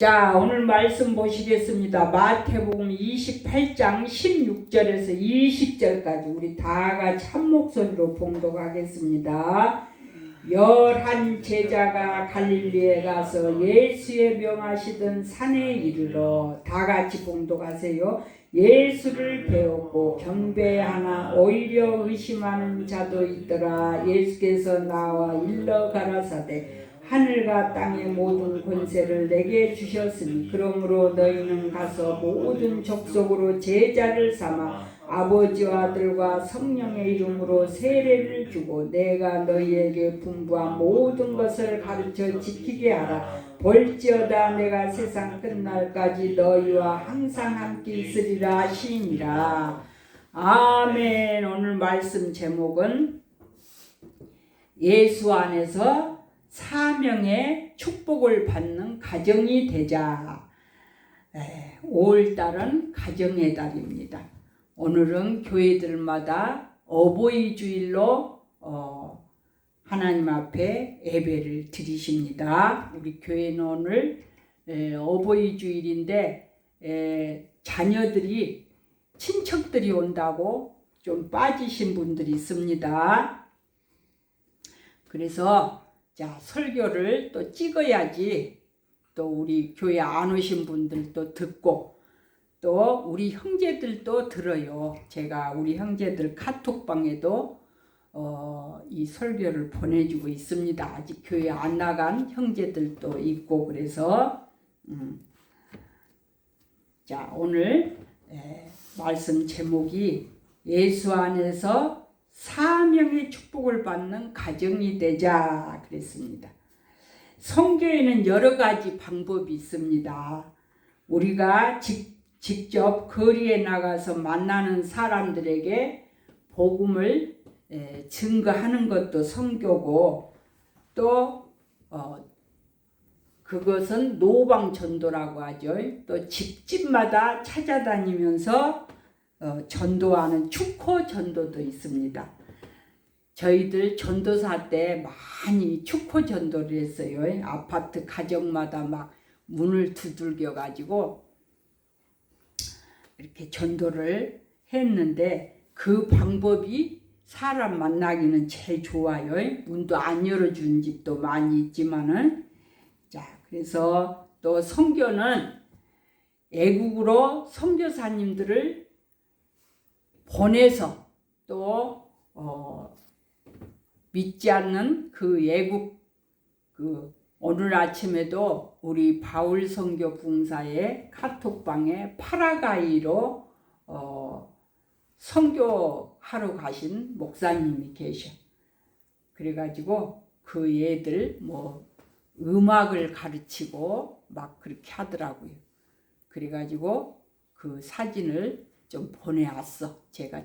자, 오늘 말씀 보시겠습니다. 마태복음 28장 16절에서 20절까지 우리 다 같이 한 목소리로 봉독하겠습니다. 열한 제자가 갈릴리에 가서 예수의 명하시던 산에 이르러 다 같이 봉독하세요. 예수를 배웠고 경배하나 오히려 의심하는 자도 있더라. 예수께서 나와 일러 가라사대 하늘과 땅의 모든 권세를 내게 주셨으니 그러므로 너희는 가서 모든 족속으로 제자를 삼아 아버지와 아들과 성령의 이름으로 세례를 주고 내가 너희에게 분부한 모든 것을 가르쳐 지키게 하라. 볼지어다 내가 세상 끝날까지 너희와 항상 함께 있으리라 하시니라. 아멘. 오늘 말씀 제목은 예수 안에서 사명의 축복을 받는 가정이 되자. 5월달은 가정의 달입니다. 오늘은 교회들마다 어버이 주일로 어, 하나님 앞에 예배를 드리십니다. 우리 교회는 오늘 에, 어버이 주일인데 에, 자녀들이 친척들이 온다고 좀 빠지신 분들이 있습니다. 그래서 자, 설교를 또 찍어야지 또 우리 교회 안 오신 분들도 듣고 또 우리 형제들도 들어요. 제가 우리 형제들 카톡방에도 어, 이 설교를 보내주고 있습니다. 아직 교회 안 나간 형제들도 있고 그래서 음. 자 오늘 에, 말씀 제목이 예수 안에서 사명의 축복을 받는 가정이 되자 그랬습니다. 성교에는 여러 가지 방법이 있습니다. 우리가 직, 직접 거리에 나가서 만나는 사람들에게 복음을 에, 증거하는 것도 성교고 또 어, 그것은 노방 전도라고 하죠. 또 집집마다 찾아다니면서 어, 전도하는 축호 전도도 있습니다. 저희들 전도사 때 많이 축호 전도를 했어요. 아파트 가정마다 막 문을 두들겨 가지고 이렇게 전도를 했는데 그 방법이 사람 만나기는 제일 좋아요. 문도 안 열어준 집도 많이 있지만은 자 그래서 또 성교는 애국으로 선교사님들을 보내서 또 어, 믿지 않는 그 예국 그 오늘 아침에도 우리 바울 선교 봉사의 카톡방에 파라가이로 어, 선교하러 가신 목사님이 계셔. 그래가지고 그 애들 뭐 음악을 가르치고 막 그렇게 하더라고요. 그래가지고 그 사진을 좀 보내왔어. 제가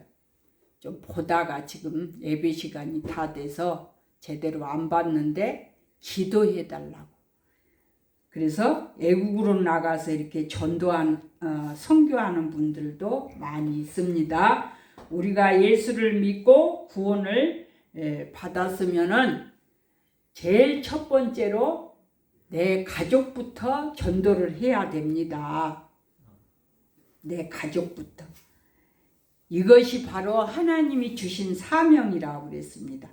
좀 보다가 지금 예배 시간이 다 돼서 제대로 안 봤는데 기도해 달라고. 그래서 애국으로 나가서 이렇게 전도한 어, 선교하는 분들도 많이 있습니다. 우리가 예수를 믿고 구원을 에, 받았으면은 제일 첫 번째로 내 가족부터 전도를 해야 됩니다. 내 가족부터. 이것이 바로 하나님이 주신 사명이라고 그랬습니다.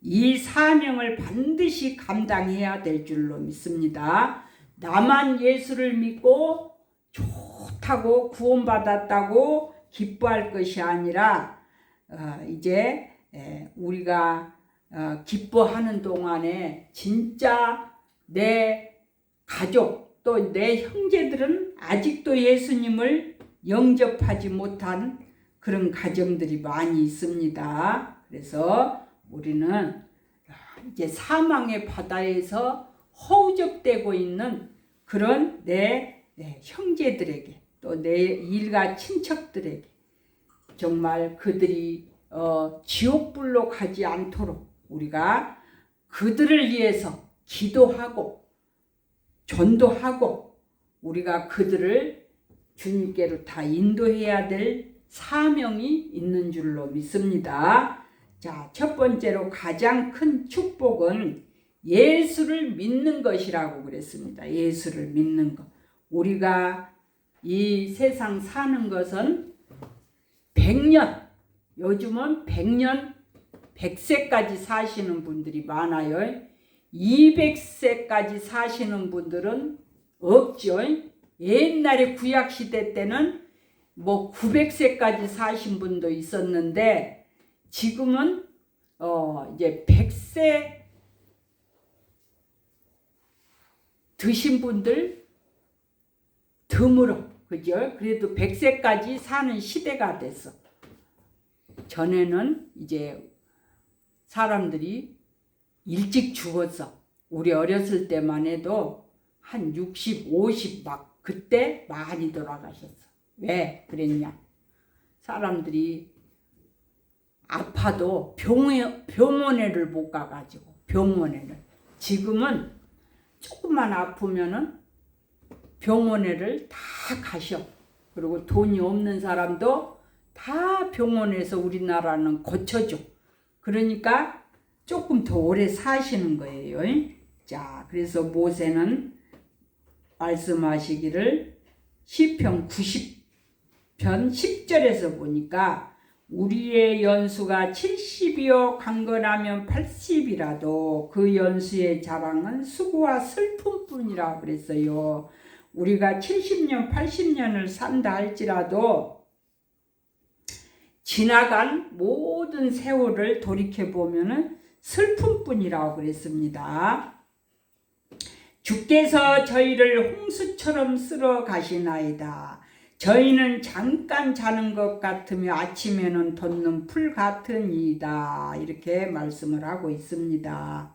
이 사명을 반드시 감당해야 될 줄로 믿습니다. 나만 예수를 믿고 좋다고 구원받았다고 기뻐할 것이 아니라 어, 이제 에, 우리가 어, 기뻐하는 동안에 진짜 내 가족 또 내 형제들은 아직도 예수님을 영접하지 못한 그런 가정들이 많이 있습니다. 그래서 우리는 이제 사망의 바다에서 허우적대고 있는 그런 내 형제들에게 또 내 일가 친척들에게 정말 그들이 어, 지옥불로 가지 않도록 우리가 그들을 위해서 기도하고 전도하고 우리가 그들을 주님께로 다 인도해야 될 사명이 있는 줄로 믿습니다. 자, 첫 번째로 가장 큰 축복은 예수를 믿는 것이라고 그랬습니다. 예수를 믿는 것. 우리가 이 세상 사는 것은 100년, 요즘은 100년, 100세까지 사시는 분들이 많아요. 200세까지 사시는 분들은 없죠. 옛날에 구약 시대 때는 뭐 900세까지 사신 분도 있었는데 지금은 어 이제 100세 드신 분들 드물어. 그죠? 그래도 100세까지 사는 시대가 됐어. 전에는 이제 사람들이 일찍 죽었어. 우리 어렸을 때만 해도 한 60, 50막 그때 많이 돌아가셨어. 왜 그랬냐? 사람들이 아파도 병원, 병원에를 못 가가지고 병원에를 지금은 조금만 아프면은 병원에를 다 가셔. 그리고 돈이 없는 사람도 다 병원에서 우리나라는 고쳐줘. 그러니까 조금 더 오래 사시는 거예요. 자, 그래서 모세는 말씀하시기를 시편 90편 10절에서 보니까 우리의 연수가 70이요 강건하면 80이라도 그 연수의 자랑은 수고와 슬픔뿐이라 그랬어요. 우리가 70년, 80년을 산다 할지라도 지나간 모든 세월을 돌이켜 보면은 슬픔뿐이라고 그랬습니다. 주께서 저희를 홍수처럼 쓸어 가시나이다. 저희는 잠깐 자는 것 같으며 아침에는 돋는 풀 같은 이다. 이렇게 말씀을 하고 있습니다.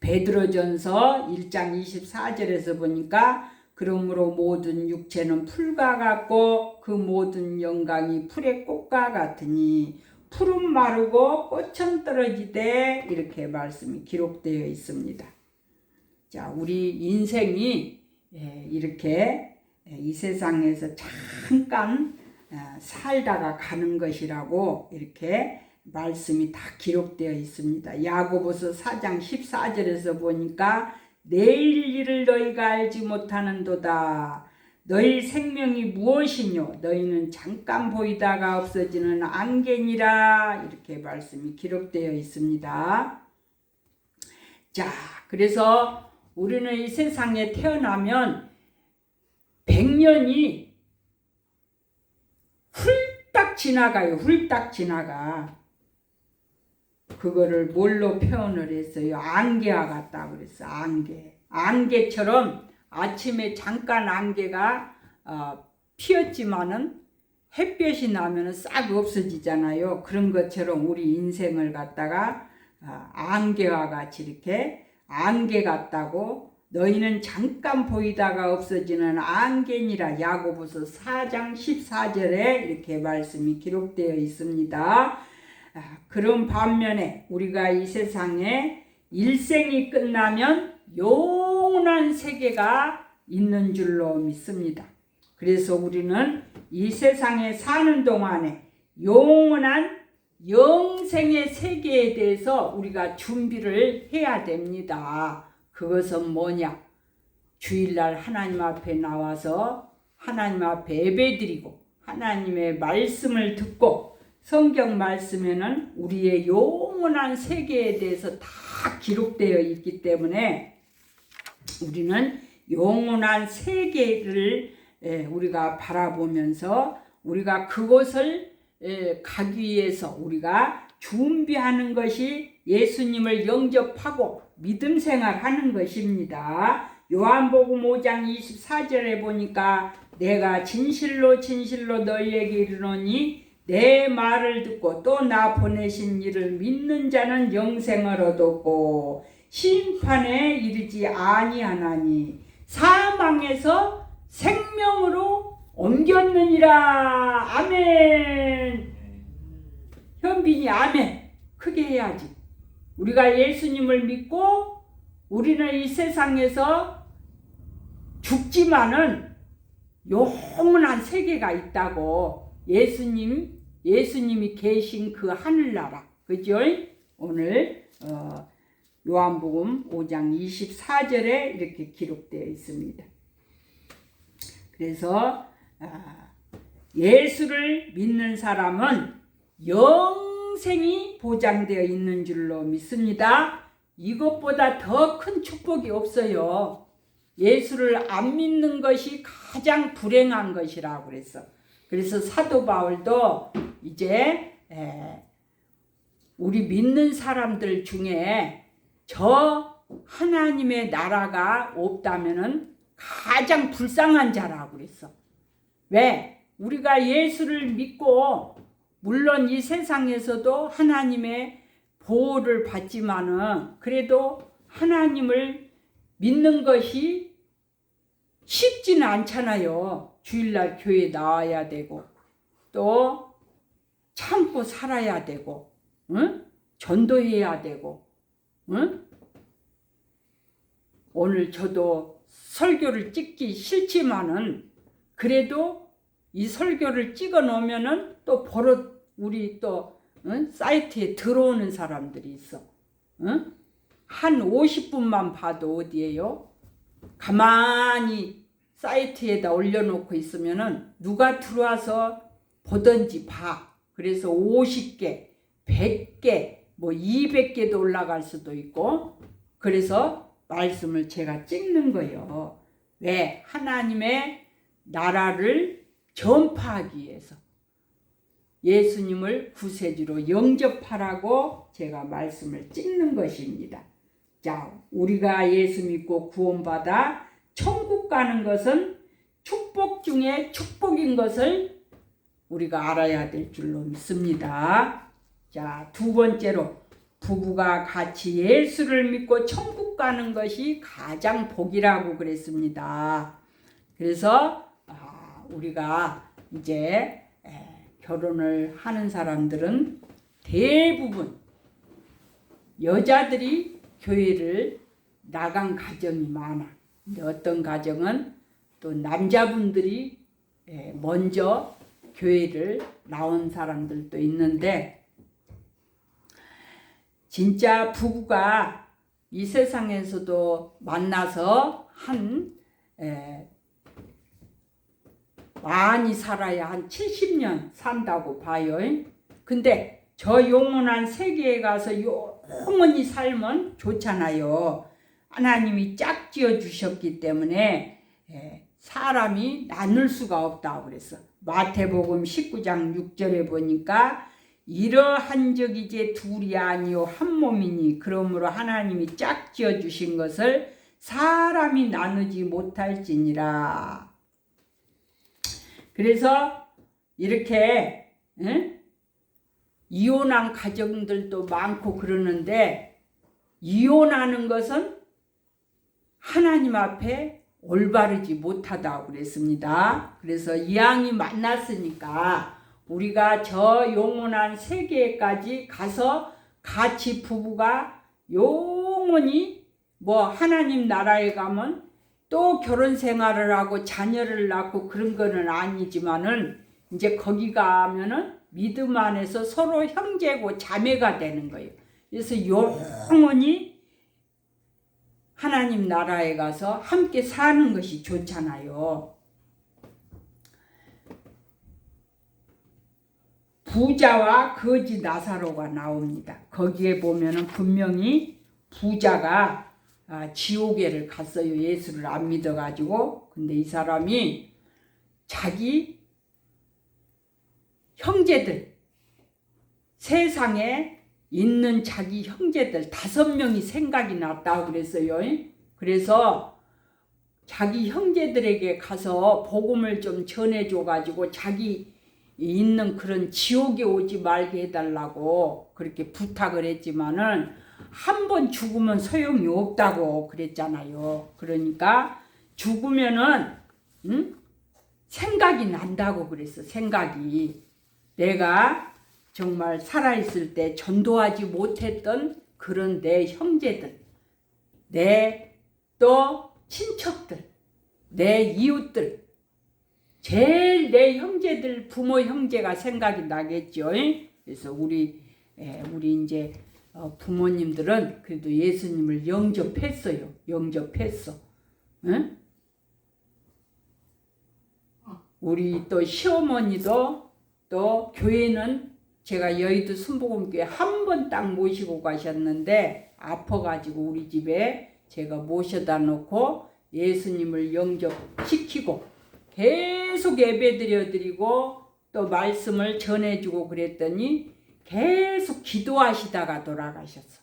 베드로전서 1장 24절에서 보니까 그러므로 모든 육체는 풀과 같고 그 모든 영광이 풀의 꽃과 같으니 풀은 마르고 꽃은 떨어지되 이렇게 말씀이 기록되어 있습니다. 자, 우리 인생이 예, 이렇게 이 세상에서 잠깐 어, 살다가 가는 것이라고 이렇게 말씀이 다 기록되어 있습니다. 야고보서 4장 14절에서 보니까 내일 일을 너희가 알지 못하는도다. 너희 생명이 무엇이뇨? 너희는 잠깐 보이다가 없어지는 안개니라. 이렇게 말씀이 기록되어 있습니다. 자, 그래서 우리는 이 세상에 태어나면 100년이 훌딱 지나가요. 훌딱 지나가. 그거를 뭘로 표현을 했어요? 안개와 같다 그랬어. 안개. 안개처럼 아침에 잠깐 안개가 어, 피었지만은 햇볕이 나면은 싹 없어지잖아요. 그런 것처럼 우리 인생을 갖다가 어, 안개와 같이 이렇게 안개 같다고 너희는 잠깐 보이다가 없어지는 안개니라 야고보서 4장 14절에 이렇게 말씀이 기록되어 있습니다. 아, 그런 반면에 우리가 이 세상에 일생이 끝나면 영원한 세계가 있는 줄로 믿습니다. 그래서 우리는 이 세상에 사는 동안에 영원한 영생의 세계에 대해서 우리가 준비를 해야 됩니다. 그것은 뭐냐? 주일날 하나님 앞에 나와서 하나님 앞에 예배드리고 하나님의 말씀을 듣고 성경 말씀에는 우리의 영원한 세계에 대해서 다 기록되어 있기 때문에 우리는 영원한 세계를 우리가 바라보면서 우리가 그곳을 가기 위해서 우리가 준비하는 것이 예수님을 영접하고 믿음 생활하는 것입니다. 요한복음 5장 24절에 보니까 내가 진실로 진실로 너희에게 이르노니 내 말을 듣고 또 나 보내신 이를 믿는 자는 영생을 얻었고 심판에 이르지 아니하나니 사망에서 생명으로 옮겼느니라 아멘 현빈이 아멘 크게 해야지 우리가 예수님을 믿고 우리는 이 세상에서 죽지만은 영원한 세계가 있다고 예수님 예수님이 계신 그 하늘나라. 그죠? 오늘 어, 요한복음 5장 24절에 이렇게 기록되어 있습니다. 그래서 아, 예수를 믿는 사람은 영생이 보장되어 있는 줄로 믿습니다. 이것보다 더 큰 축복이 없어요. 예수를 안 믿는 것이 가장 불행한 것이라고 그랬어. 그래서 사도 바울도 이제 에, 우리 믿는 사람들 중에 저 하나님의 나라가 없다면은 가장 불쌍한 자라고 그랬어. 왜? 우리가 예수를 믿고 물론 이 세상에서도 하나님의 보호를 받지만은 그래도 하나님을 믿는 것이 쉽지는 않잖아요. 주일날 교회 나와야 되고 또 참고 살아야 되고 응? 전도해야 되고 응? 오늘 저도 설교를 찍기 싫지만은 그래도 이 설교를 찍어 놓으면은 또 버릇 우리 또 응? 사이트에 들어오는 사람들이 있어. 응? 한 50분만 봐도 어디에요? 가만히 사이트에다 올려놓고 있으면은 누가 들어와서 보든지 봐. 그래서 50개, 100개, 뭐 200개도 올라갈 수도 있고 그래서 말씀을 제가 찍는 거예요. 왜? 하나님의 나라를 전파하기 위해서 예수님을 구세주로 영접하라고 제가 말씀을 찍는 것입니다. 자, 우리가 예수 믿고 구원받아 천국 가는 것은 축복 중에 축복인 것을 우리가 알아야 될 줄로 믿습니다. 자, 두 번째로 부부가 같이 예수를 믿고 천국 가는 것이 가장 복이라고 그랬습니다. 그래서 아, 우리가 이제 에, 결혼을 하는 사람들은 대부분 여자들이 교회를 나간 가정이 많아. 어떤 가정은 또 남자분들이 에, 먼저 교회를 나온 사람들도 있는데 진짜 부부가 이 세상에서도 만나서 한 에, 많이 살아야 한 70년 산다고 봐요. 근데 저 영원한 세계에 가서 영원히 살면 좋잖아요. 하나님이 짝 지어 주셨기 때문에 에, 사람이 나눌 수가 없다고 그랬어. 마태복음 19장 6절에 보니까 이러한 적 이제 둘이 아니요 한 몸이니 그러므로 하나님이 짝 지어 주신 것을 사람이 나누지 못할지니라. 그래서 이렇게 응? 이혼한 가정들도 많고 그러는데 이혼하는 것은 하나님 앞에 올바르지 못하다고 그랬습니다. 그래서 이왕이 만났으니까 우리가 저 영원한 세계까지 가서 같이 부부가 영원히 뭐 하나님 나라에 가면 또 결혼 생활을 하고 자녀를 낳고 그런 거는 아니지만은 이제 거기 가면은 믿음 안에서 서로 형제고 자매가 되는 거예요. 그래서 영원히 하나님 나라에 가서 함께 사는 것이 좋잖아요. 부자와 거지 나사로가 나옵니다. 거기에 보면은 분명히 부자가 아, 지옥에를 갔어요. 예수를 안 믿어가지고. 근데 이 사람이 자기 형제들, 세상에 있는 자기 형제들 다섯 명이 생각이 났다고 그랬어요. 그래서 자기 형제들에게 가서 복음을 좀 전해줘 가지고 자기 있는 그런 지옥에 오지 말게 해달라고 그렇게 부탁을 했지만은 한 번 죽으면 소용이 없다고 그랬잖아요. 그러니까 죽으면은 응? 생각이 난다고 그랬어. 생각이 내가 정말 살아있을 때 전도하지 못했던 그런 내 형제들, 내 또 친척들, 내 이웃들, 제일 내 형제들, 부모 형제가 생각이 나겠죠. 그래서 우리 우리 이제 어, 부모님들은 그래도 예수님을 영접했어요. 영접했어. 응? 우리 또 시어머니도 또 교회는 제가 여의도 순복음교회 한 번 딱 모시고 가셨는데 아파가지고 우리 집에 제가 모셔다 놓고 예수님을 영접시키고 계속 예배드려 드리고 또 말씀을 전해주고 그랬더니 계속 기도하시다가 돌아가셨어.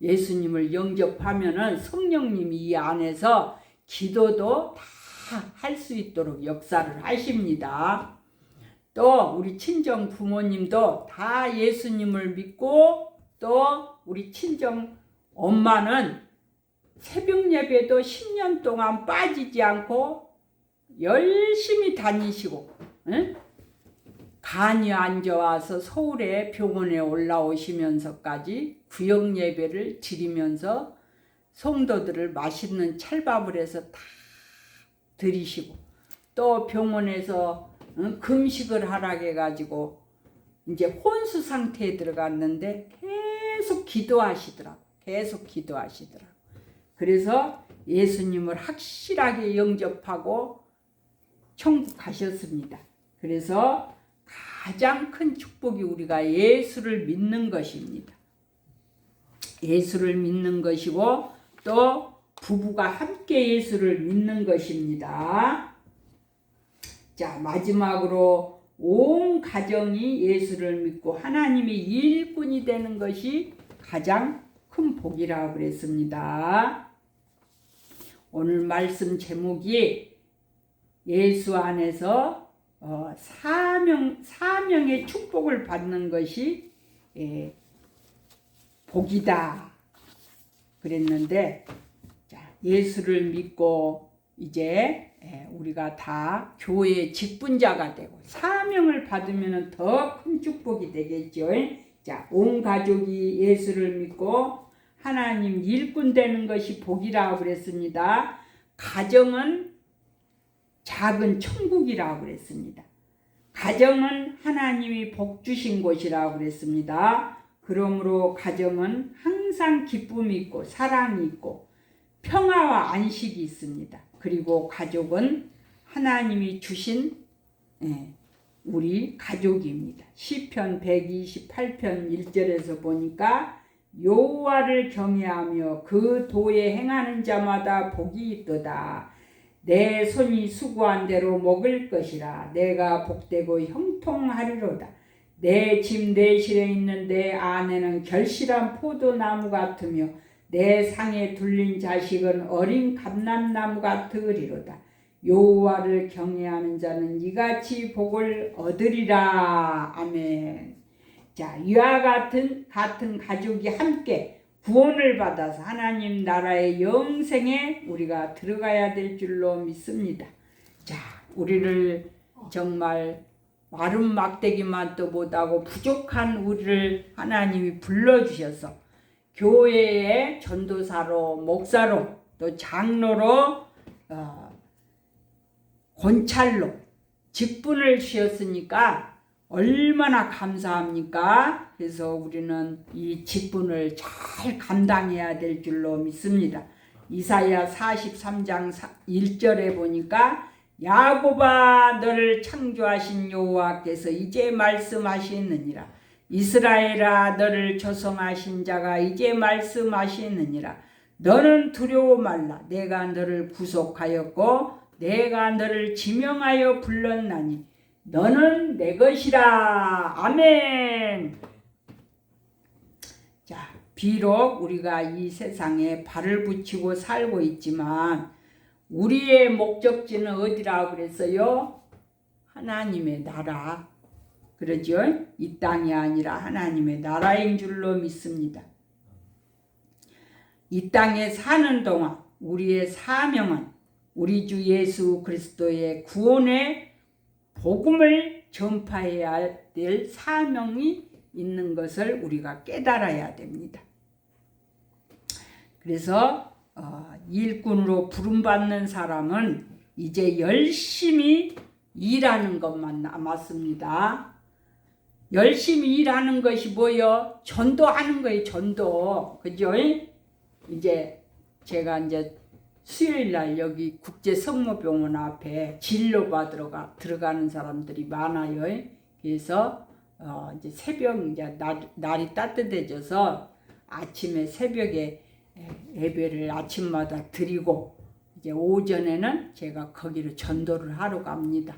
예수님을 영접하면은 성령님이 이 안에서 기도도 다 할 수 있도록 역사를 하십니다. 또 우리 친정 부모님도 다 예수님을 믿고 또 우리 친정 엄마는 새벽 예배도 10년 동안 빠지지 않고 열심히 다니시고 응? 간이 안 좋아서 서울에 병원에 올라오시면서까지 구역 예배를 드리면서 성도들을 맛있는 찰밥을 해서 다 드리시고 또 병원에서 응, 금식을 하라고 해가지고 이제 혼수 상태에 들어갔는데 계속 기도하시더라고 계속 기도하시더라고 그래서 예수님을 확실하게 영접하고 천국 가셨습니다. 그래서 가장 큰 축복이 우리가 예수를 믿는 것입니다. 예수를 믿는 것이고 또 부부가 함께 예수를 믿는 것입니다. 자, 마지막으로 온 가정이 예수를 믿고 하나님의 일꾼이 되는 것이 가장 큰 복이라고 그랬습니다. 오늘 말씀 제목이 예수 안에서 어, 사명 사명의 축복을 받는 것이 예, 복이다 그랬는데 자, 예수를 믿고 이제 예, 우리가 다 교회의 직분자가 되고 사명을 받으면 더 큰 축복이 되겠죠. 자, 온 가족이 예수를 믿고 하나님 일꾼 되는 것이 복이라고 그랬습니다. 가정은 작은 천국이라고 그랬습니다. 가정은 하나님이 복 주신 곳이라고 그랬습니다. 그러므로 가정은 항상 기쁨이 있고 사랑이 있고 평화와 안식이 있습니다. 그리고 가족은 하나님이 주신 예, 우리 가족입니다. 시편 128편 1절에서 보니까 여호와를 경외하며 그 도에 행하는 자마다 복이 있도다. 내 손이 수고한 대로 먹을 것이라 내가 복되고 형통하리로다. 내 집 내실에 있는 내 아내는 결실한 포도나무 같으며 내 상에 둘린 자식은 어린 감람나무 같으리로다. 여호와를 경외하는 자는 이같이 복을 얻으리라. 아멘. 자, 이와 같은 같은 가족이 함께 구원을 받아서 하나님 나라의 영생에 우리가 들어가야 될 줄로 믿습니다. 자, 우리를 정말 마른 막대기만 또 못하고 부족한 우리를 하나님이 불러주셔서 교회의 전도사로, 목사로, 또 장로로, 어, 권찰로 직분을 주셨으니까 얼마나 감사합니까? 그래서 우리는 이 직분을 잘 감당해야 될 줄로 믿습니다. 이사야 43장 1절에 보니까 야곱아 너를 창조하신 여호와께서 이제 말씀하시느니라 이스라엘아 너를 조성하신 자가 이제 말씀하시느니라 너는 두려워 말라 내가 너를 구속하였고 내가 너를 지명하여 불렀나니 너는 내 것이라. 아멘. 자, 비록 우리가 이 세상에 발을 붙이고 살고 있지만 우리의 목적지는 어디라고 그랬어요? 하나님의 나라. 그러죠? 이 땅이 아니라 하나님의 나라인 줄로 믿습니다. 이 땅에 사는 동안 우리의 사명은 우리 주 예수 그리스도의 구원의 복음을 전파해야 될 사명이 있는 것을 우리가 깨달아야 됩니다. 그래서 어, 일꾼으로 부름받는 사람은 이제 열심히 일하는 것만 남았습니다. 열심히 일하는 것이 뭐요? 전도하는 거예요, 전도. 그죠? 이제 제가 이제 수요일 날 여기 국제 성모병원 앞에 진료 받으러 가, 들어가는 사람들이 많아요. 그래서 어, 이제 새벽 이제 날, 날이 따뜻해져서 아침에 새벽에 예- 예배를 아침마다 드리고 이제 오전에는 제가 거기로 전도를 하러 갑니다.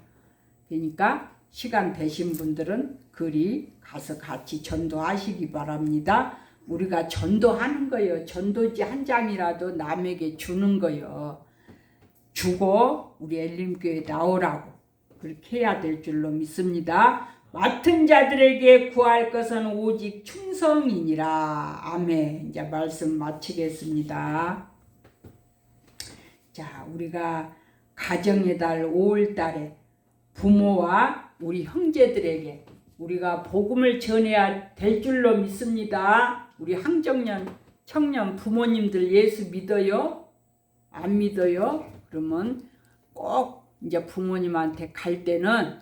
그러니까 시간 되신 분들은 그리 가서 같이 전도하시기 바랍니다. 우리가 전도하는 거예요. 전도지 한 장이라도 남에게 주는 거예요. 주고 우리 엘림교회 나오라고 그렇게 해야 될 줄로 믿습니다. 맡은 자들에게 구할 것은 오직 충성이니라. 아멘. 이제 말씀 마치겠습니다. 자, 우리가 가정의 달 5월 달에 부모와 우리 형제들에게 우리가 복음을 전해야 될 줄로 믿습니다. 우리 항정년 청년 부모님들 예수 믿어요? 안 믿어요? 그러면 꼭 이제 부모님한테 갈 때는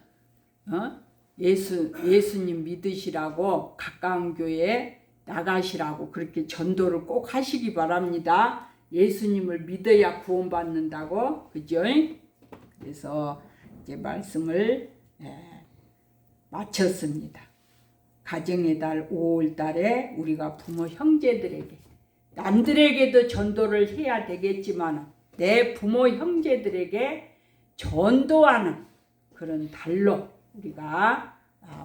어? 예수 예수님 믿으시라고 가까운 교회 나가시라고 그렇게 전도를 꼭 하시기 바랍니다. 예수님을 믿어야 구원받는다고 그죠? 그래서 이제 말씀을 예, 마쳤습니다. 가정의 달 5월 달에 우리가 부모 형제들에게 남들에게도 전도를 해야 되겠지만 내 부모 형제들에게 전도하는 그런 달로 우리가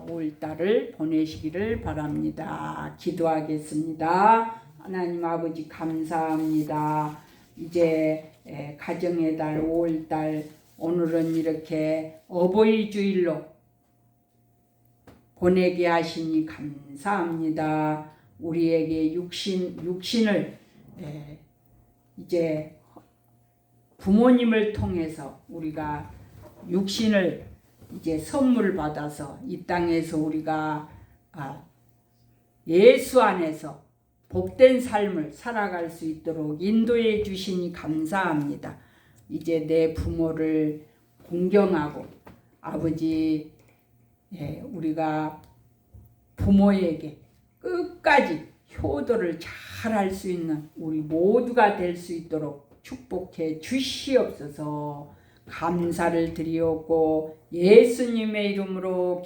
5월 달을 보내시기를 바랍니다. 기도하겠습니다. 하나님 아버지 감사합니다. 이제 에, 가정의 달 5월 달 오늘은 이렇게 어버이 주일로 보내게 하시니 감사합니다. 우리에게 육신 육신을 에, 이제 부모님을 통해서 우리가 육신을 이제 선물 받아서 이 땅에서 우리가 아, 예수 안에서 복된 삶을 살아갈 수 있도록 인도해 주시니 감사합니다. 이제 내 부모를 공경하고 아버지 예, 우리가 부모에게 끝까지 효도를 잘 할 수 있는 우리 모두가 될 수 있도록 축복해 주시옵소서. 감사를 드리옵고 예수님의 이름으로